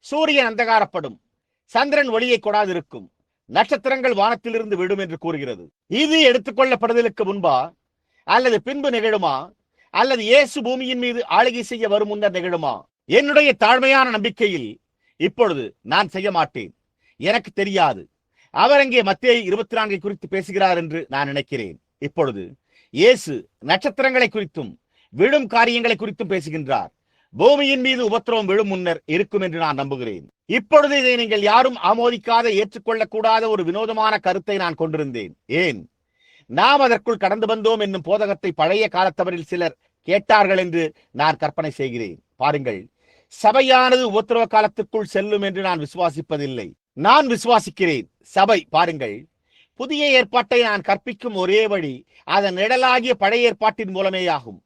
சூரியன் அந்தகாரப்படும். சந்திரன் ஒளியை கொடாதிருக்கும். நட்சத்திரங்கள் வானத்திலிருந்து விடும் என்று கூறுகிறது. இது எடுத்துக்கொள்ளப்படுதலுக்கு முன்பா அல்லது பின்பு நிகழுமா அல்லது இயேசு பூமியின் மீது ஆளுகை செய்ய வரும் முன்னர் நிகழுமா? என்னுடைய தாழ்மையான நம்பிக்கையில் இப்பொழுது நான் செய்ய மாட்டேன். எனக்கு தெரியாது. அவர் அங்கே மத்திய இருபத்தி நான்கை குறித்து பேசுகிறார் என்று நான் நினைக்கிறேன். இப்பொழுது இயேசு நட்சத்திரங்களை குறித்தும் விழும் காரியங்களை குறித்தும் பேசுகின்றார். பூமியின் மீது உபத்திரவம் விழும் முன்னர் இருக்கும் என்று நான் நம்புகிறேன். இப்பொழுது இதை நீங்கள் யாரும் ஆமோதிக்காத ஏற்றுக்கொள்ளக்கூடாத ஒரு வினோதமான கருத்தை நான் கொண்டிருந்தேன். ஏன்? நாம் அதற்குள் கடந்து வந்தோம் என்னும் போதகத்தை பழைய காலத்தவரில் சிலர் கேட்டார்கள் என்று நான் கற்பனை செய்கிறேன். பாருங்கள் சபையானது உபத்திரவ காலத்துக்குள் செல்லும் என்று நான் விசுவாசிப்பதில்லை. நான் விசுவாசிக்கிறேன். சபை பாருங்கள் புதிய ஏற்பாட்டை நான் கற்பிக்கும் ஒரே வழி அதன் நிழலாகிய பழைய ஏற்பாட்டின் மூலமேயாகும்.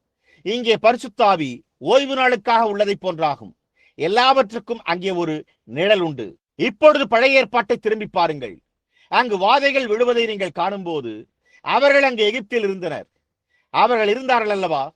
இங்கே பரிசுத்தாவி ஓய்வு நாளுக்காக உள்ளதை போன்றாகும். எல்லாவற்றுக்கும் அங்கே ஒரு நிழல் உண்டு. இப்பொழுது பழைய ஏற்பாட்டை திரும்பி பாருங்கள். அங்கு வாதைகள் விழுவதை நீங்கள் காணும்போது அவர்கள் அங்கு எகிப்தில் இருந்தனர். அவர்கள் இருந்தார்கள் அல்லவா?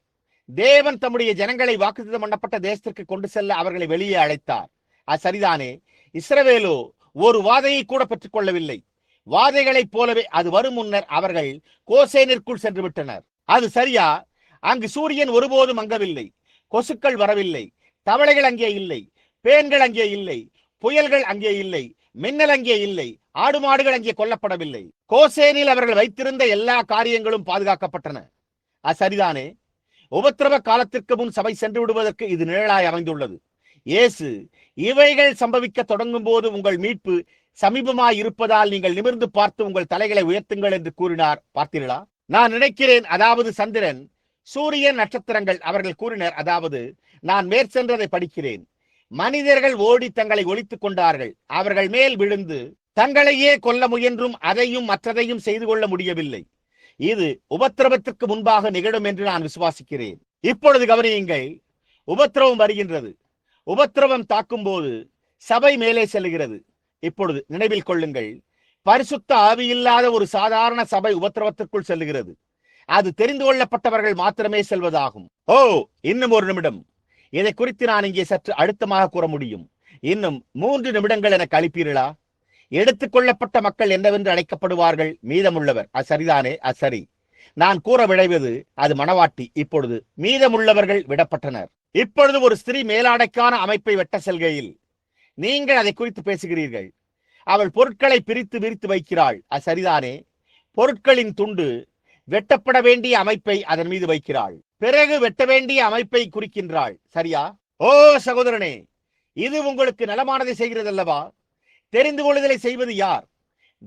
தேவன் தம்முடைய ஜனங்களை வாக்குத்தம் பண்ணப்பட்ட தேசத்திற்கு கொண்டு செல்ல அவர்களை வெளியே அழைத்தார். அது சரிதானே? இஸ்ரவேலோ ஒரு வாதையை கூட பெற்றுக் கொள்ளவில்லை. வாதைகளைப் போலவே அது வரும் முன்னர் அவர்கள் கோசேனிற்குள் சென்று விட்டனர். அது சரியா? அங்கு சூரியன் ஒருபோதும் அங்கவில்லை. கொசுக்கள் வரவில்லை தவளைகள் அங்கே இல்லை பேன்கள் அங்கே இல்லை புயல்கள் அங்கே இல்லை மின்னல் அங்கே இல்லை ஆடு மாடுகள் அங்கே கொல்லப்படவில்லை. கோசேனில் அவர்கள் வைத்திருந்த எல்லா காரியங்களும் பாதுகாக்கப்பட்டன. அது சரிதானே? உபத்திரவ காலத்திற்கு முன் சபை சென்று விடுவதற்கு இது நிழலாய் அமைந்துள்ளது. இயேசு இவைகள் சம்பவிக்க தொடங்கும் போது உங்கள் மீட்பு சமீபமாய் இருப்பதால் நீங்கள் நிமிர்ந்து பார்த்து உங்கள் தலைகளை உயர்த்துங்கள் என்று கூறினார். பார்த்தீர்களா? நான் நினைக்கிறேன் அதாவது சந்திரன் சூரிய நட்சத்திரங்கள் அவர்கள் கூறினர் அதாவது நான் மேற்சென்றதை படிக்கிறேன். மனிதர்கள் ஓடி தங்களை ஒழித்துக் கொண்டார்கள். அவர்கள் மேல் விழுந்து தங்களையே கொல்ல முயன்றும் அதையும் மற்றதையும் செய்து கொள்ள முடியவில்லை. இது உபத்திரவத்திற்கு முன்பாக நிகழும் என்று நான் விசுவாசிக்கிறேன். இப்பொழுது கவனியுங்கள் உபத்திரவம் வருகின்றது. உபத்திரவம் தாக்கும் போது சபை மேலே செல்கிறது இப்பொழுது நினைவில் கொள்ளுங்கள் பரிசுத்த ஆவியில்லாத ஒரு சாதாரண சபை உபத்திரவத்திற்குள் செல்லுகிறது. அது தெரிந்து கொள்ளப்பட்டவர்கள் மாத்திரமே செல்வதாகும். ஓ இன்னும் ஒரு நிமிடம். இதை குறித்து நான் இங்கே சற்று அழுத்தமாக கூற முடியும். இன்னும் மூன்று நிமிடங்கள் எனக்கு அளிப்பீர்களா? எடுத்துக் கொள்ளப்பட்ட மக்கள் என்னவென்று அழைக்கப்படுவார்கள்? மீதமுள்ளவர். அது சரிதானே? அது சரி. நான் கூற விளைவது அது மணவாட்டி இப்பொழுது மீதமுள்ளவர்கள் விடப்பட்டனர். இப்பொழுது ஒரு ஸ்திரீ மேலாடைக்கான அமைப்பை வெட்ட செல்கையில். நீங்கள் அதை குறித்து பேசுகிறீர்கள். அவள் பொருட்களை பிரித்து விரித்து வைக்கிறாள். அது சரிதானே? பொருட்களின் துண்டு வெட்டப்பட வேண்டிய அமைப்பை அதன் மீது வைக்கிறாள். பிறகு வெட்ட வேண்டிய அமைப்பை குறிக்கின்றாள். சரியா? ஓ சகோதரனே இது உங்களுக்கு நலமானதை செய்கிறது அல்லவா தெரிந்து கொள்ளுதலை செய்வது யார்?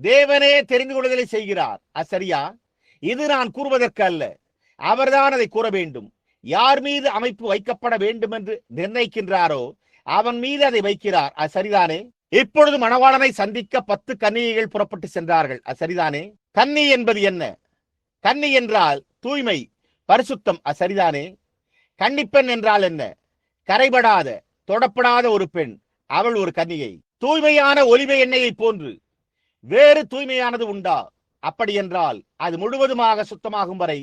தேவனே தெரிந்து கொள்ளுதலை செய்கிறார். அது சரியா? இது நான் கூறுவதற்கு அல்ல. அவர்தான் அதை கூற வேண்டும். யார் மீது அமைப்பு வைக்கப்பட வேண்டும் என்று நிர்ணயிக்கின்றாரோ அவன் மீது அதை வைக்கிறார். அது சரிதானே? இப்பொழுது மணவாளனை சந்திக்க பத்து கன்னிகைகள் புறப்பட்டு சென்றார்கள். அது சரிதானே? கன்னி என்பது என்ன? கன்னி என்றால் தூய்மை பரிசுத்தம். சரிதானே? கன்னிப்பெண் என்றால் என்ன? கரைபடாத தொடப்படாத ஒரு பெண். அவள் ஒரு கன்னியை. தூய்மையான ஒலிமை எண்ணெயை போன்று. வேறு தூய்மையானது உண்டா? அப்படி என்றால் அது முழுவதுமாக சுத்தமாகும் வரை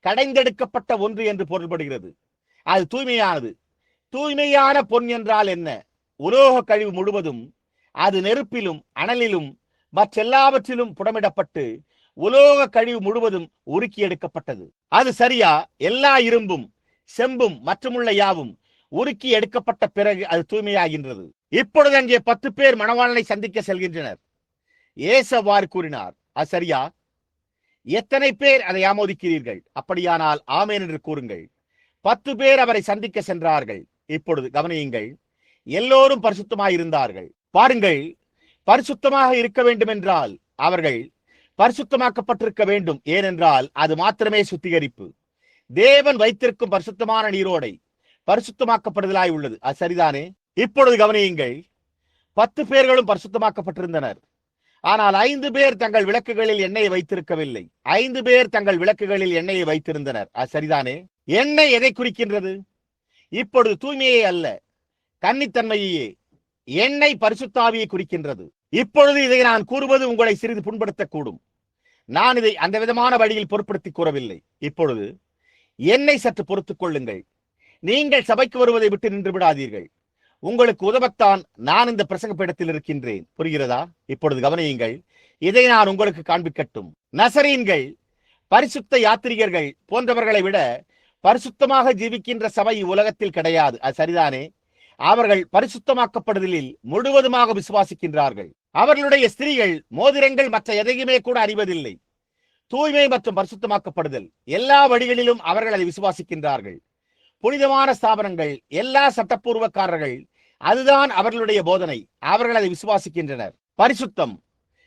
கடைந்தெடுக்கப்பட்ட ஒன்று என்று பொருள்படுகிறது. அது தூய்மையானது. தூய்மையான பொன் என்றால் என்ன? உலோக கழிவு முழுவதும் அது நெருப்பிலும் அனலிலும் மற்றெல்லாவற்றிலும் புடமிடப்பட்டு உலோக கழிவு முழுவதும் உருக்கி எடுக்கப்பட்டது. அது சரியா? எல்லா இரும்பும் செம்பும் மற்றுமுள்ள யாவும் உருக்கி எடுக்கப்பட்ட பிறகு அது தூய்மையாகின்றது. இப்பொழுது அங்கே பத்து பேர் மணவாளனை சந்திக்க செல்கின்றனர். ஏசவாறு கூறினார் அது சரியா? எத்தனை பேர் அதை ஆமோதிக்கிறீர்கள்? அப்படியானால் ஆமேன் என்று கூறுங்கள். பத்து பேர் அவரை சந்திக்க சென்றார்கள். இப்பொழுது கவனியுங்கள் எல்லோரும் பரிசுத்தமாயிருந்தார்கள். பாருங்கள் பரிசுத்தமாக இருக்க வேண்டும் என்றால் அவர்கள் பரிசுத்தமாக்கப்பட்டிருக்க வேண்டும். ஏனென்றால் அது மாத்திரமே சுத்திகரிப்பு. தேவன் வைத்திருக்கும் பரிசுத்தமான நீரோடை பரிசுத்தமாக்கப்படுதலாய் உள்ளது. அது சரிதானே? இப்பொழுது கவனியுங்கள். பத்து பேர்களும் பரிசுத்தமாக்கப்பட்டிருந்தனர். ஆனால் ஐந்து பேர் தங்கள் விளக்குகளில் எண்ணெயை வைத்திருக்கவில்லை. ஐந்து பேர் தங்கள் விளக்குகளில் எண்ணெயை வைத்திருந்தனர். அது சரிதானே? எண்ணெய் எதை குறிக்கின்றது? இப்பொழுது தூய்மையே அல்ல கன்னித்தன்மையே எண்ணெய் பரிசுத்தாவியை குறிக்கின்றது. இப்பொழுது இதை நான் கூறுவது உங்களை சிறிது புண்படுத்தக்கூடும். நான் இதை அந்த விதமான வழியில் பொருட்படுத்தி கூறவில்லை. இப்பொழுது என்னை சற்று பொறுத்துக் கொள்ளுங்கள். நீங்கள் சபைக்கு வருவதை விட்டு நின்று விடாதீர்கள். உங்களுக்கு உதவத்தான் நான் இந்த பிரசங்க பீடத்தில் இருக்கின்றேன். புரிகிறதா? இப்பொழுது கவனியுங்கள். இதை நான் உங்களுக்கு காண்பிக்கட்டும். நசரீன்கள் பரிசுத்த யாத்திரிகர்கள் போன்றவர்களை விட பரிசுத்தமாக ஜீவிக்கின்ற சபை உலகத்தில் கிடையாது. அது சரிதானே? அவர்கள் பரிசுத்தமாக்கப்படுதலில் முழுவதுமாக விசுவாசிக்கின்றார்கள். அவர்களுடைய ஸ்திரீகள் மோதிரங்கள் மற்ற எதையுமே கூட அறிவதில்லை. தூய்மை மற்றும் பரிசுத்தமாக்கப்படுதல். எல்லா வழிகளிலும் அவர்கள் அதை விசுவாசிக்கின்றார்கள். புனிதமான ஸ்தாபனங்கள் எல்லா சட்டப்பூர்வக்காரர்கள் அதுதான் அவர்களுடைய போதனை. அவர்கள் அதை விசுவாசிக்கின்றனர். பரிசுத்தம்.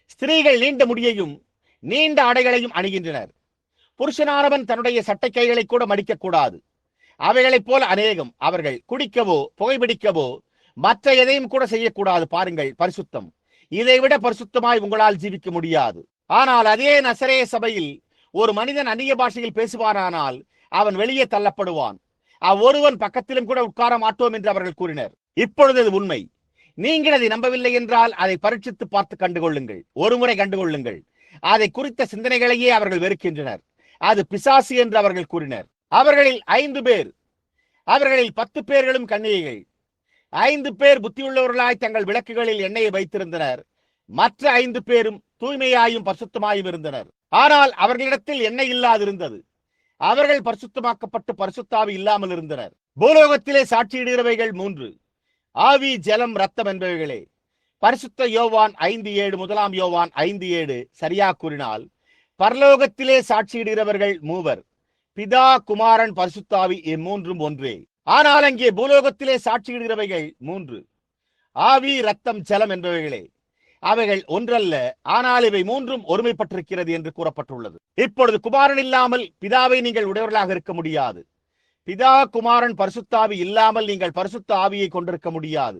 ஸ்திரீகள் நீண்ட முடியையும் நீண்ட ஆடைகளையும் அணிகின்றனர். புருஷனானவன் தன்னுடைய சட்டை கைகளை கூட மடிக்க கூடாது அவைகளைப் போல அநேகம். அவர்கள் குடிக்கவோ புகைப்பிடிக்கவோ மற்ற எதையும் கூட செய்யக்கூடாது. பாருங்கள் பரிசுத்தம். இதை விட பரிசுத்தமாய் உங்களால் ஜீவிக்க முடியாது. ஆனால் அதே நசரே சபையில் ஒரு மனிதன் அந்நிய பாஷையில் பேசுவானானால் அவன் வெளியே தள்ளப்படுவான். அவ்வொருவன் பக்கத்திலும் கூட உட்கார மாட்டோம் என்று அவர்கள் கூறினர். இப்பொழுது அது உண்மை. நீங்கள் அதை நம்பவில்லை என்றால் அதை பரீட்சித்து பார்த்து கண்டுகொள்ளுங்கள். ஒருமுறை கண்டுகொள்ளுங்கள். அதை குறித்த சிந்தனைகளையே அவர்கள் வெறுக்கின்றனர். அது பிசாசு என்று அவர்கள் கூறினர். அவர்களில் ஐந்து பேர். அவர்களில் பத்து பேர்களும் கன்னிகைகள். ஐந்து பேர் புத்தியுள்ளவர்களாய் தங்கள் விளக்குகளில் எண்ணெயை வைத்திருந்தனர். மற்ற ஐந்து பேரும் தூய்மையாயும் பரிசுத்தமாயும் இருந்தனர். ஆனால் அவர்களிடத்தில் எண்ணெய் இல்லாதிருந்தது. அவர்கள் பரிசுத்தமாக்கப்பட்டு பரிசுத்தாவி இல்லாமல் இருந்தனர். பூலோகத்திலே சாட்சியிடுகிறவைகள் மூன்று. ஆவி ஜலம் ரத்தம் என்பவைகளே. பரிசுத்த யோவான் ஐந்து ஏழு முதலாம் யோவான் ஐந்து ஏழு சரியா கூறினால் பரலோகத்திலே சாட்சியிடுகிறவர்கள் மூவர். பிதா குமாரன் பரிசுத்தாவி இம்மூன்றும் ஒன்றே. ஆனால் அங்கே பூலோகத்திலே சாட்சியிடுகிறவைகள் மூன்று. ஆவி ரத்தம் ஜலம் என்பவைகளே. அவைகள் ஒன்றல்ல ஆனால் இவை மூன்றும் ஒருமைப்பட்டிருக்கிறது என்று கூறப்பட்டுள்ளது. இப்பொழுது குமாரன் இல்லாமல் பிதாவை நீங்கள் உடையவர்களாக இருக்க முடியாது. பிதா குமாரன் பரிசுத்தாவி இல்லாமல் நீங்கள் பரிசுத்த ஆவியை கொண்டிருக்க முடியாது.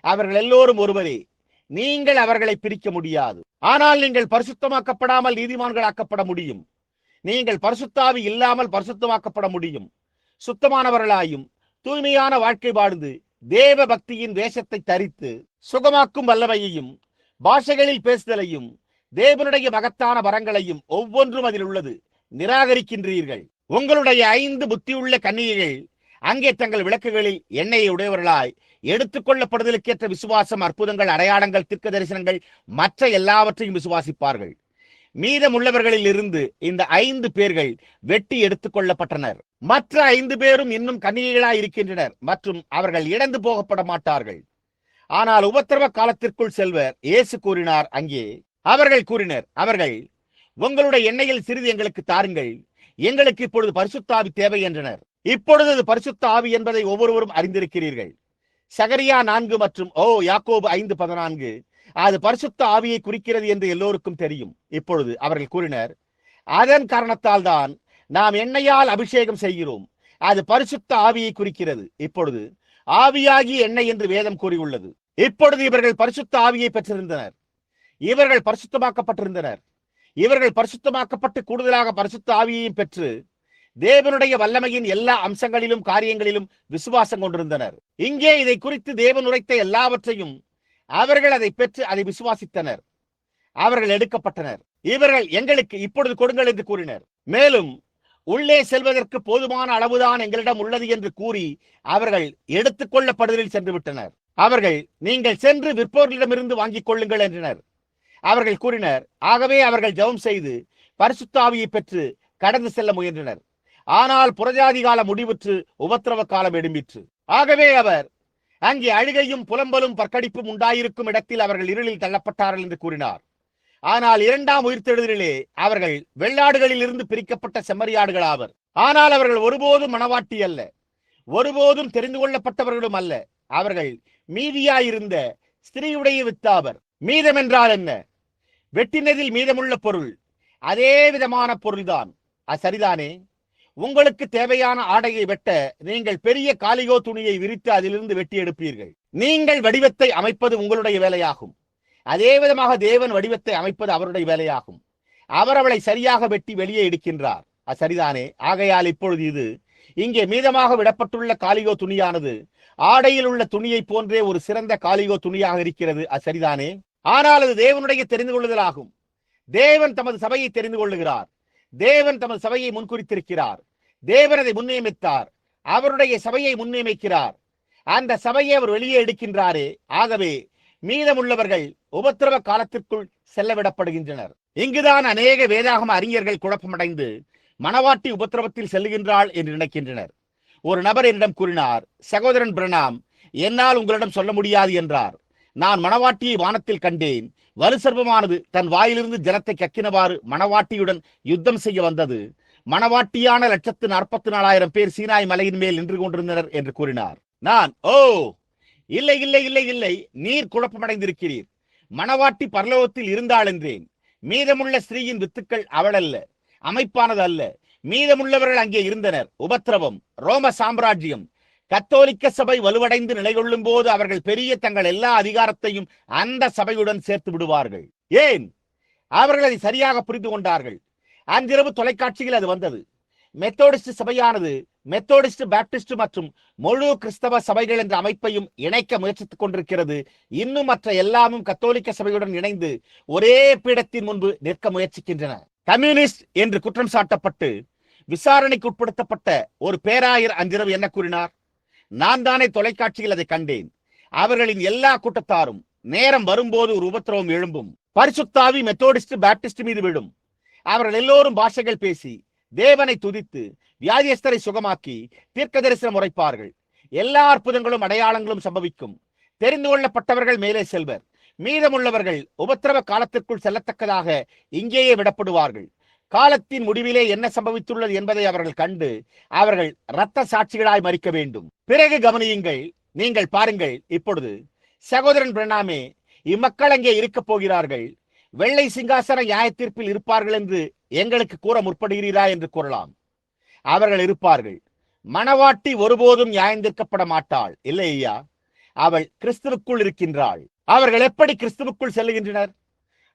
அவர்கள் எல்லோரும் ஒருவரே. நீங்கள் அவர்களை பிரிக்க முடியாது. ஆனால் நீங்கள் பரிசுத்தமாக்கப்படாமல் நீதிமான்களாக்கப்பட முடியும். நீங்கள் பரிசுத்தாவி இல்லாமல் பரிசுத்தமாக்கப்பட முடியும். சுத்தமானவர்களாயும் தூய்மையான வாழ்க்கை வாழ்ந்து தேவ பக்தியின் வேஷத்தை தரித்து சுகமாக்கும் வல்லமையையும் பாஷைகளில் பேசுதலையும் தேவனுடைய மகத்தான வரங்களையும் ஒவ்வொன்றும் அதில் உள்ளது. நிராகரிக்கின்றீர்கள். உங்களுடைய ஐந்து புத்தியுள்ள கன்னிகைகள் அங்கே தங்கள் விளக்குகளில் எண்ணெயை உடையவர்களாய் எடுத்துக்கொள்ளப்படுதலுக்கேற்ற விசுவாசம் அற்புதங்கள் அடையாளங்கள் திர்க்க தரிசனங்கள் மற்ற எல்லாவற்றையும் விசுவாசிப்பார்கள். மீதமுள்ளவர்களில் இருந்து இந்த ஐந்து பேர்கள் வெட்டி எடுத்துக் கொள்ளப்பட்டனர் மற்ற ஐந்து பேரும் இன்னும் கன்னிகைகளாய் இருக்கின்றனர் மற்றும் அவர்கள் இழந்து போகப்பட மாட்டார்கள் ஆனால் உபத்திரவ காலத்திற்குள் செல்வர் இயேசு கூறினார் அங்கே. அவர்கள் கூறினர் அவர்கள் உங்களுடைய எண்ணெயில் சிறிது எங்களுக்கு தாருங்கள். எங்களுக்கு இப்பொழுது பரிசுத்தாவி தேவை என்றனர். இப்பொழுது அது பரிசுத்த ஆவி என்பதை ஒவ்வொருவரும் அறிந்திருக்கிறீர்கள். சகரியா நான்கு மற்றும் ஓ யாக்கோபு ஐந்து பதினான்கு. அது பரிசுத்த ஆவியை குறிக்கிறது என்று எல்லோருக்கும் தெரியும். இப்பொழுது அவர்கள் கூறினர் அதன் காரணத்தால் தான் நாம் எண்ணெயால் அபிஷேகம் செய்கிறோம். அது பரிசுத்த ஆவியை குறிக்கிறது. இப்பொழுது ஆவியாகி எண்ணெய் என்று வேதம் கூறியுள்ளது. இப்பொழுது இவர்கள் பரிசுத்த ஆவியை பெற்றிருந்தனர். இவர்கள் பரிசுத்தமாக்கப்பட்டிருந்தனர். இவர்கள் பரிசுத்தமாக்கப்பட்டு கூடுதலாக பரிசுத்த ஆவியையும் பெற்று தேவனுடைய வல்லமையின் எல்லா அம்சங்களிலும் காரியங்களிலும் விசுவாசம் கொண்டிருந்தனர். இங்கே இதை குறித்து தேவன் உரைத்த எல்லாவற்றையும் அவர்கள் அதை பெற்று அதை விசுவாசித்தனர். அவர்கள் எடுக்கப்பட்டனர். இவர்கள் எங்களுக்கு இப்பொழுது கொடுங்கள் என்று கூறினர். மேலும் உள்ளே செல்வதற்கு போதுமான அளவுதான் எங்களிடம் உள்ளது என்று கூறி அவர்கள் எடுத்துக்கொள்ளப்படுதலில் சென்று விட்டனர். அவர்கள் நீங்கள் சென்று விற்பவர்களிடமிருந்து வாங்கிக் கொள்ளுங்கள் என்றனர். அவர்கள் கூறினர் ஆகவே அவர்கள் ஜெபம் செய்து பரிசுத்தாவியை பெற்று கடந்து செல்ல முயன்றனர். ஆனால் புறஜாதி காலம் முடிவுற்று உபத்திரவ காலம் எடுமிற்று ஆகவே அவர் அங்கே அழுகையும் புலம்பலும் பற்கடிப்பும் உண்டாயிருக்கும் இடத்தில் அவர்கள் இருளில் தள்ளப்பட்டார்கள் என்று கூறினார். ஆனால் இரண்டாம் உயிர்த்தெழுதலிலே அவர்கள் வெள்ளாடுகளில் இருந்து பிரிக்கப்பட்ட செம்மறியாடுகள் ஆவர். ஆனால் அவர்கள் ஒருபோதும் மனவாட்டி அல்ல. ஒருபோதும் தெரிந்து கொள்ளப்பட்டவர்களும் அல்ல. அவர்கள் மீதியாயிருந்த ஸ்திரீயுடைய வித்தாவர். மீதம் என்றால் என்ன? வெட்டினதில் மீதமுள்ள பொருள். அதே விதமான பொருள்தான். அது சரிதானே? உங்களுக்கு தேவையான ஆடையை வெட்ட நீங்கள் பெரிய காலிகோ துணியை விரித்து அதிலிருந்து வெட்டி எடுப்பீர்கள். நீங்கள் வடிவத்தை அமைப்பது உங்களுடைய வேலையாகும். அதே விதமாக தேவன் வடிவத்தை அமைப்பது அவருடைய வேலையாகும். அவர் அவளை சரியாக வெட்டி வெளியே எடுக்கின்றார். அது சரிதானே? ஆகையால் இப்பொழுது இது இங்கே மீதமாக விடப்பட்டுள்ள காலிகோ துணியானது ஆடையில் உள்ள துணியை போன்றே ஒரு சிறந்த காலிகோ துணியாக இருக்கிறது. அது சரிதானே? ஆனால் அது தேவனுடைய தெரிந்து கொள்ளுதலாகும். தேவன் தமது சபையை தெரிந்து கொள்ளுகிறார். தேவன் தமது சபையை முன்குறித்திருக்கிறார். தேவன் அதை முன்னியமித்தார். அவருடைய சபையை முன்னியமிக்கிறார். அந்த சபையை அவர் வெளியே எடுக்கின்றாரே. ஆகவே மீதமுள்ளவர்கள் உபத்திரவ காலத்திற்குள் செல்லவிடப்படுகின்றனர். இங்குதான் அநேக வேதாகம அறிஞர்கள் குழப்பமடைந்து மணவாட்டி உபத்திரவத்தில் செல்லுகின்றாள் என்று நினைக்கின்றனர். ஒரு நபர் என்னிடம் கூறினார் சகோதரன் பிரணாம் என்னால் உங்களிடம் சொல்ல முடியாது என்றார். நான் மணவாட்டியை வானத்தில் கண்டேன். வலுசர்பமானது தன் வாயிலிருந்து ஜனத்தை கக்கினவாறு மணவாட்டியுடன் யுத்தம் செய்ய வந்தது. மணவாட்டியான லட்சத்து நாற்பத்தி நாலாயிரம் பேர் சீனாய் மலையின் மேல் நின்று கொண்டிருந்தனர் என்று கூறினார். நான் ஓ இல்லை இல்லை இல்லை இல்லை நீர் குழப்பமடைந்திருக்கிறீர். மணவாட்டி பரலோகத்தில் இருந்தாள் என்றேன். மீதமுள்ள ஸ்ரீயின் வித்துக்கள் அவள் அல்ல அமைப்பானது அல்ல மீதமுள்ளவர்கள் அங்கே இருந்தனர். உபத்திரவம் ரோம சாம்ராஜ்யம் கத்தோலிக்க சபை வலுவடைந்து நிலை கொள்ளும் போது அவர்கள் பெரிய தங்கள் எல்லா அதிகாரத்தையும் அந்த சபையுடன் சேர்த்து விடுவார்கள். ஏன்? அவர்கள் அதை சரியாக புரிந்து கொண்டார்கள். அன்றிரவு தொலைக்காட்சியில் அது வந்தது. மெத்தோடிஸ்ட் சபையானது மெத்தோடிஸ்ட் பேப்டிஸ்ட் மற்றும் முழு கிறிஸ்தவ சபைகள் என்ற அமைப்பையும் இணைக்க முயற்சித்துக் கொண்டிருக்கிறது. இன்னும் மற்ற எல்லாமும் கத்தோலிக்க சபையுடன் இணைந்து ஒரே பீடத்தின் முன்பு நிற்க முயற்சிக்கின்றன. கம்யூனிஸ்ட் என்று குற்றம் சாட்டப்பட்டு விசாரணைக்கு உட்படுத்தப்பட்ட ஒரு பேராயர் அன்றிரவு என்ன கூறினார்? நான் தானே தொலைக்காட்சியில் அதை கண்டேன். அவர்களின் எல்லா கூட்டத்தாரும் நேரம் வரும்போது ஒரு உபத்திரவம் எழும்பும். பரிசுத்தாவி மெத்தோடிஸ்ட் பேப்டிஸ்ட் மீது விடும் அவர்கள் எல்லோரும் பாஷைகள் பேசி தேவனை துதித்து வியாதியஸ்தரை சுகமாக்கி தீர்க்க தரிசனம் உரைப்பார்கள். எல்லா அற்புதங்களும் அடையாளங்களும் சம்பவிக்கும். தெரிந்து கொள்ளப்பட்டவர்கள் மேலே செல்வர். மீதமுள்ளவர்கள் உபத்திரவ காலத்திற்குள் செல்லத்தக்கதாக இங்கேயே விடப்படுவார்கள். காலத்தின் முடிவிலே என்ன சம்பவித்துள்ளது என்பதை அவர்கள் கண்டு அவர்கள் இரத்த சாட்சிகளாய் மறிக்க வேண்டும். பிறகு கவனியுங்கள் நீங்கள் பாருங்கள் இப்பொழுது சகோதரன் பிரணாமே இம்மக்கள் அங்கே இருக்கப் போகிறார்கள். வெள்ளை சிங்காசன நியாயத்தீர்ப்பில் இருப்பார்கள் என்று எங்களுக்கு கூற முற்படுகிறீரா என்று கூறலாம். அவர்கள் இருப்பார்கள். மணவாட்டி ஒருபோதும் நியாயந்தீர்க்கப்பட மாட்டாள். இல்லை ஐயா அவள் கிறிஸ்துவுக்குள் இருக்கின்றாள். அவர்கள் எப்படி கிறிஸ்துவுக்குள் செல்லுகின்றனர்?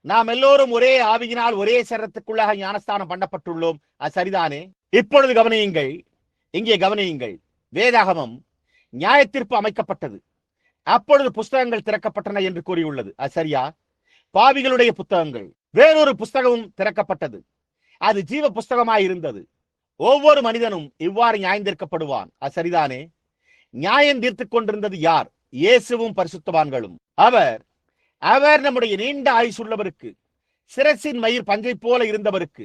நாம் எல்லோரும் ஒரே ஆவியினால் ஒரே சரத்துக்குள்ளாக ஞானஸ்தானம் பண்ணப்பட்டுள்ளோம். அது சரிதானே? இப்பொழுது கவனியுங்கள். இங்கே கவனியுங்கள். வேதாகமம் நியாயத்திற்பு அமைக்கப்பட்டது. அப்பொழுது புஸ்தகங்கள் திறக்கப்பட்டன என்று கூறியுள்ளது. அது சரியா? பாவிகளுடைய புத்தகங்கள். வேறொரு புஸ்தகமும் திறக்கப்பட்டது. அது ஜீவ புஸ்தகமாய் இருந்தது. ஒவ்வொரு மனிதனும் இவ்வாறு நியாயந்தீர்க்கப்படுவான். அது சரிதானே? நியாயம் தீர்த்துக் கொண்டிருந்தது யார்? இயேசுவும் பரிசுத்தவான்களும். அவர் அவர் நம்முடைய நீண்ட ஆயுசுள்ளவருக்கு சிரசின் மயிர் பஞ்சை போல இருந்தவருக்கு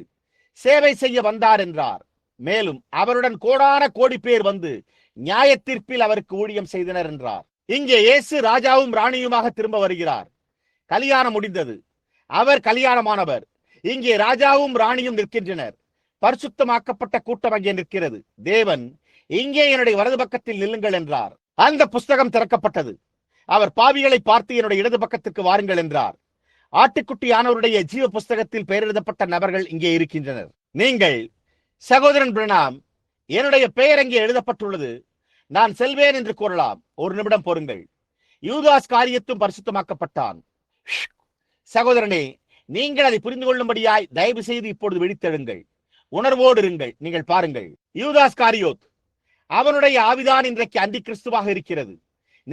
சேவை செய்ய வந்தார் என்றார். மேலும் அவருடன் கோடான கோடி பேர் வந்து நியாயத்தீர்ப்பில் அவருக்கு ஊழியம் செய்தனர் என்றார். இங்கே இயேசு ராஜாவும் ராணியுமாக திரும்ப வருகிறார். கல்யாணம் முடிந்தது. அவர் கல்யாணமானவர். இங்கே ராஜாவும் ராணியும் நிற்கின்றனர். பரிசுத்தமாக்கப்பட்ட கூட்டம் அங்கே நிற்கிறது. தேவன் இங்கே என்னுடைய வலது பக்கத்தில் நில்லுங்கள் என்றார். அந்த புஸ்தகம் திறக்கப்பட்டது. அவர் பாவிகளை பார்த்து என்னுடைய இடது பக்கத்திற்கு வாருங்கள் என்றார். ஆட்டுக்குட்டியானவருடைய ஜீவ புஸ்தகத்தில் பெயரிடப்பட்ட நபர்கள் இங்கே இருக்கின்றனர். நீங்கள் சகோதரன் பிரணாம் என்னுடைய பெயர் அங்கே எழுதப்பட்டுள்ளது. நான் செல்வேன் என்று கூறலாம். ஒரு நிமிடம் பொறுங்கள். யூதாஸ் காரியத்தும் பரிசுத்தமாக்கப்பட்டான். சகோதரனே நீங்கள் அதை புரிந்து கொள்ளும்படியாய் தயவு செய்து இப்பொழுது விழித்தெழுங்கள். உணர்வோடு இருங்கள். நீங்கள் பாருங்கள். யூதாஸ் காரியோத் அவனுடைய ஆவிதான் இன்றைக்கு அந்தி கிறிஸ்துவாக இருக்கிறது.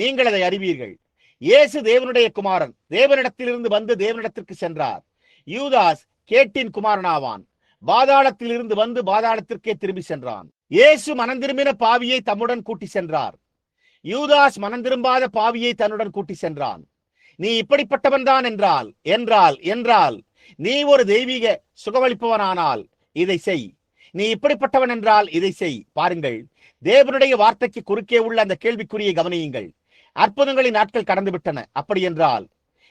நீங்கள் அதை அறிவீர்கள். இயேசு தேவனுடைய குமாரன். தேவனிடத்திலிருந்து வந்து தேவனிடத்திற்கு சென்றார். யூதாஸ் கேட்டின் குமாரனாவான். பாதாளத்திலிருந்து வந்து பாதாளத்திற்கே திரும்பி சென்றான். இயேசு மனந்திரும்பின பாவியை தம்முடன் கூட்டி சென்றார். யூதாஸ் மனந்திரும்பாத பாவியை தன்னுடன் கூட்டி சென்றான். நீ இப்படிப்பட்டவன் தான் என்றால் என்றால் என்றால் நீ ஒரு தெய்வீக சுகமளிப்பவனானால் இதை செய். நீ இப்படிப்பட்டவன் என்றால் இதை செய். பாருங்கள் தேவனுடைய வார்த்தைக்கு குறுக்கே உள்ள அந்த கேள்விக்குறியை கவனியுங்கள். அற்புதங்களின் நாட்கள் கடந்து விட்டன அப்படி என்றால்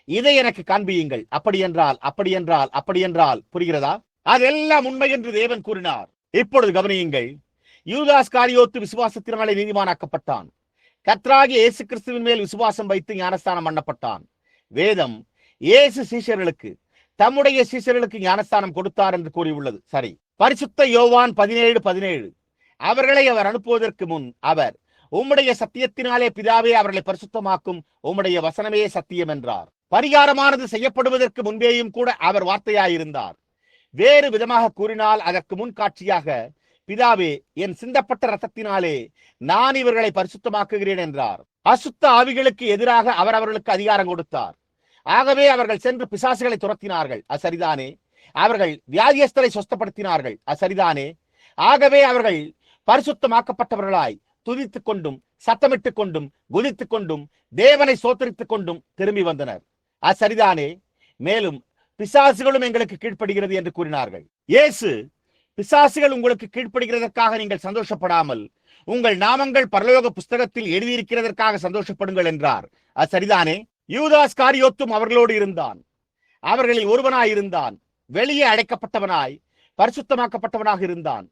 இதை எனக்கு காண்பியுங்கள். அப்படி என்றால் அப்படி என்றால் அப்படி என்றால் புரிகிறதா? அதெல்லாம் உண்மை என்று தேவன் கூறினார். இப்பொழுது கவனியுங்கள். யூதாஸ் காரியோத்து விசுவாசத்தினாலே நீதிமானாக்கப்பட்டான். கத்ராகி இயேசு கிறிஸ்துவின் மேல் விசுவாசம் வைத்து ஞானஸ்தானம் பண்ணப்பட்டான். வேதம் இயேசு சீஷர்களுக்கு தம்முடைய சீஷர்களுக்கு ஞானஸ்தானம் கொடுத்தார் என்று கூறியுள்ளது. சரி. பரிசுத்த யோவான் பதினேழு பதினேழு. அவர்களை அவர் அனுப்புவதற்கு முன் அவர் உம்முடைய சத்தியத்தினாலே பிதாவே அவர்களை பரிசுத்தமாக்கும் உம்முடைய வசனமே சத்தியம் என்றார். பரிகாரமானது செய்யப்படுவதற்கு முன்பேயும் கூட அவர் வார்த்தையாயிருந்தார். வேறு விதமாக கூறினால் அதற்கு முன் காட்சியாக பிதாவே என் சிந்தப்பட்ட ரத்தத்தினாலே நான் இவர்களை பரிசுத்தமாக்குகிறேன் என்றார். அசுத்த ஆவிகளுக்கு எதிராக அவர் அவர்களுக்கு அதிகாரம் கொடுத்தார். ஆகவே அவர்கள் சென்று பிசாசுகளை துரத்தினார்கள். அசரிதானே சரிதானே அவர்கள் வியாதியஸ்தரை சொஸ்தப்படுத்தினார்கள். அசரிதானே சரிதானே ஆகவே அவர்கள் பரிசுத்தமாக்கப்பட்டவர்களாய் துதித்துக் கொண்டும் சத்தமிட்டுக் கொண்டும் குதித்துக் கொண்டும் தேவனை சோத்தரித்துக் கொண்டும் திரும்பி வந்தனர். அது சரிதானே? மேலும் பிசாசுகளும் எங்களுக்கு கீழ்ப்படுகிறது என்று கூறினார்கள். இயேசு பிசாசுகள் உங்களுக்கு கீழ்ப்படுகிறதற்காக நீங்கள் சந்தோஷப்படாமல் உங்கள் நாமங்கள் பரலோக புஸ்தகத்தில் எழுதியிருக்கிறதற்காக சந்தோஷப்படுங்கள் என்றார். அது சரிதானே? யூதாஸ் காரியோத்தும் அவர்களோடு இருந்தான். அவர்களில் ஒருவனாய் இருந்தான். வெளியே அடைக்கப்பட்டவனாய் பரிசுத்தமாக்கப்பட்டவனாக இருந்தான்.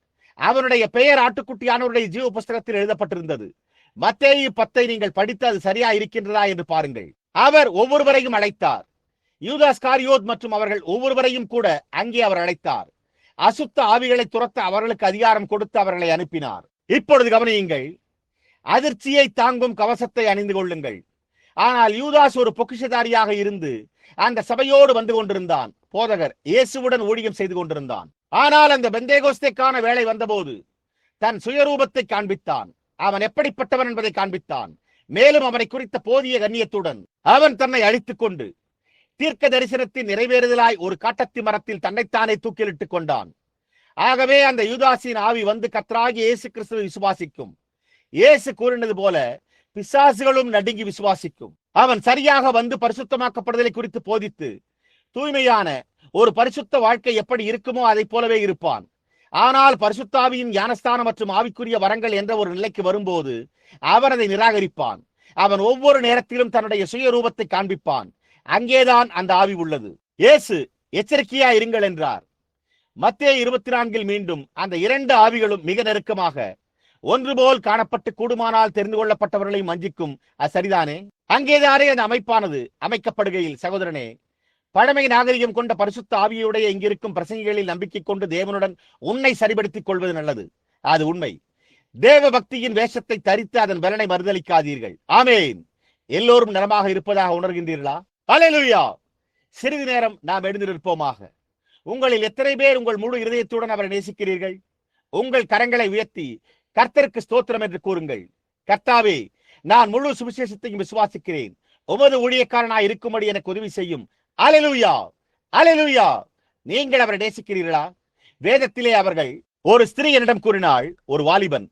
அவனுடைய பெயர் ஆட்டுக்குட்டியானவருடைய ஜீவ புஸ்தகத்தில் எழுதப்பட்டிருந்தது. மத்தேயு பத்தை நீங்கள் படித்து அது சரியா இருக்கின்றதா என்று பாருங்கள். அவர் ஒவ்வொருவரையும் அழைத்தார். யூதாஸ் காரியோத் மற்றும் அவர்கள் ஒவ்வொருவரையும் கூட அங்கே அவர் அழைத்தார். அசுத்த ஆவிகளை துரத்த அவர்களுக்கு அதிகாரம் கொடுத்து அவர்களை அனுப்பினார். இப்பொழுது கவனியுங்கள். அதிர்ச்சியை தாங்கும் கவசத்தை அணிந்து கொள்ளுங்கள். ஆனால் யூதாஸ் ஒரு பொக்கிஷதாரியாக இருந்து அந்த சபையோடு வந்து கொண்டிருந்தான். போதகர் இயேசுவுடன் ஊழியம் செய்து கொண்டிருந்தான். ஆனால் அந்த பெந்தேகோஸ்தைக்கான வேலை வந்தபோது தன் சுயரூபத்தை காண்பித்தான். அவன் எப்படிப்பட்டவன் என்பதை காண்பித்தான். மேலும் அவனை குறித்த போதிய கண்ணியத்துடன் அவன் தன்னை அழித்துக் கொண்டு தீர்க்க தரிசனத்தின் நிறைவேறுதலாய் ஒரு காட்டத்தி மரத்தில் தன்னைத்தானே தூக்கிலிட்டுக் கொண்டான். ஆகவே அந்த யூதாசின் ஆவி வந்து கத்ராகி இயேசு கிறிஸ்துவை விசுவாசிக்கும். இயேசு கூறினது போல பிசாசுகளும் நடுங்கி விசுவாசிக்கும். அவன் சரியாக வந்து பரிசுத்தமாக்கப்படுதலை குறித்து போதித்து தூய்மையான ஒரு பரிசுத்த வாழ்க்கை எப்படி இருக்குமோ அதை போலவே இருப்பான். ஆனால் பரிசுத்தாவியின் ஞானஸ்தானம் மற்றும் ஆவிக்குரிய வரங்கள் என்ற ஒரு நிலைக்கு வரும்போது அவன் அதை நிராகரிப்பான். அவன் ஒவ்வொரு நேரத்திலும் தன்னுடைய சுய ரூபத்தை காண்பிப்பான். அங்கேதான் அந்த ஆவி உள்ளது. இயேசு எச்சரிக்கையா இருங்கள் என்றார். மத்திய இருபத்தி நான்கில் மீண்டும் அந்த இரண்டு ஆவிகளும் மிக நெருக்கமாக ஒன்று போல் காணப்பட்டு கூடுமானால் தெரிந்து கொள்ளப்பட்டவர்களை மஞ்சிக்கும். அது சரிதானே? அங்கேதானே அந்த அமைப்பானது. அமைக்கப்படுகையில் சகோதரனே பழமை நாகரிகம் கொண்ட பரிசுத்த ஆவியுடைய இங்கிருக்கும் பிரசங்கிகளில் நம்பிக்கை கொண்டு தேவனுடன் உன்னை சரிபடுத்திக் கொள்வது நல்லது. அது உண்மை. தேவ பக்தியின் வேஷத்தை தரித்து அதன் பலனை மறுதளிக்காதீர்கள். ஆமேன். எல்லோரும் நலமாக இருப்பதாக உணர்கின்றீர்களா? அலையலுயா சிறிது நேரம் நாம் எழுந்திருப்போமாக உங்களில் எத்தனை பேர் உங்கள் முழு இருதயத்துடன் அவரை நேசிக்கிறீர்கள்? உங்கள் கரங்களை உயர்த்தி கர்த்தருக்கு ஸ்தோத்திரம் என்று கூறுங்கள். கர்த்தாவே நான் முழு சுவிசேஷத்தையும் விசுவாசிக்கிறேன். உமது ஊழியக்காரனாய் இருக்கும்படி எனக்கு உதவி செய்யும். அலலுயா அலலுயா நீங்கள் அவரை நேசிக்கிறீர்களா? வேதத்திலே அவர்கள் ஒரு ஸ்திரீ என்னிடம் கூறினாள் ஒரு வாலிபன்.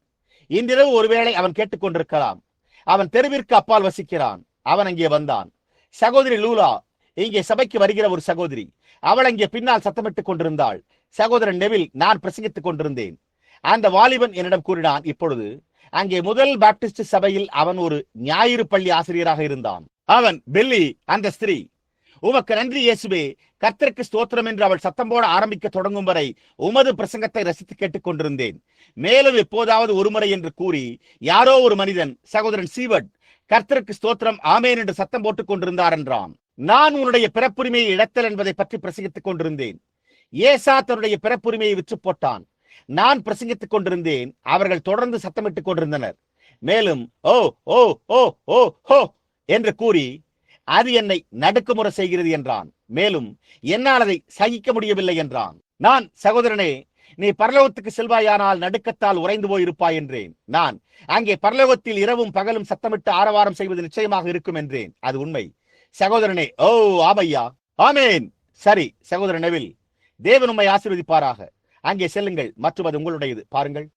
இன்றிரவு ஒருவேளை அவன் கேட்டுக்கொண்டிருக்கலாம் அவன் தெருவிற்கு அப்பால் வசிக்கிறான். அவன் அங்கே வந்தான். சகோதரி லூலா இங்கே சபைக்கு வருகிற ஒரு சகோதரி. அவள் அங்கே பின்னால் சத்தமிட்டுக் கொண்டிருந்தாள். சகோதரன் நெவில் நான் பிரசங்கித்துக் கொண்டிருந்தேன். அந்த வாலிபன் என்னிடம் கூறினான் இப்பொழுது அங்கே முதல் பாப்டிஸ்ட் சபையில் அவன் ஒரு ஞாயிறு பள்ளி ஆசிரியராக இருந்தான். அவன் பெல்லி அந்த ஸ்திரீ உமக்கு நன்றி இயேசுவே கர்த்தருக்கு ஸ்தோத்திரம் என்று அவள் சத்தம் போட ஆரம்பிக்க தொடங்கும் வரை உமது பிரசங்கத்தை ரசித்து கேட்டுக் கொண்டிருந்தேன். மேலும் எப்போதாவது ஒருமுறை என்று கூறி யாரோ ஒரு மனிதன் சகோதரன் சீவட் கர்த்தருக்கு ஸ்தோத்திரம் ஆமேன் என்று சத்தம் போட்டுக் கொண்டிருந்தார் என்றான். நான் உன்னுடைய பிறப்புரிமையை இழத்தல் என்பதை பற்றி பிரசங்கித்துக் கொண்டிருந்தேன். ஏசா தன்னுடைய பிறப்புரிமையை விற்று போட்டான். நான் பிரசங்கித்துக் கொண்டிருந்தேன். அவர்கள் தொடர்ந்து சத்தமிட்டுக் கொண்டிருந்தனர். மேலும் ஓ ஓ ஓ ஓ ஹோ! என்று கூறி அது என்னை நடுக்குமுறை செய்கிறது என்றான். மேலும் என்னால் அதை சகிக்க முடியவில்லை என்றான். நான் சகோதரனே நீ பரலோகத்துக்கு செல்வாயானால் நடுக்கத்தால் உறைந்து போயிருப்பாய் என்றேன். நான் அங்கே பரலோகத்தில் இரவும் பகலும் சத்தமிட்டு ஆரவாரம் செய்வது நிச்சயமாக இருக்கும் என்றேன். அது உண்மை. சகோதரனே ஓ ஆமையா? ஆமேன். சரி சகோதரனவில் தேவன் உண்மை ஆசீர்வதிப்பாராக. அங்கே செல்லுங்கள். மற்றும் அது உங்களுடையது. பாருங்கள்.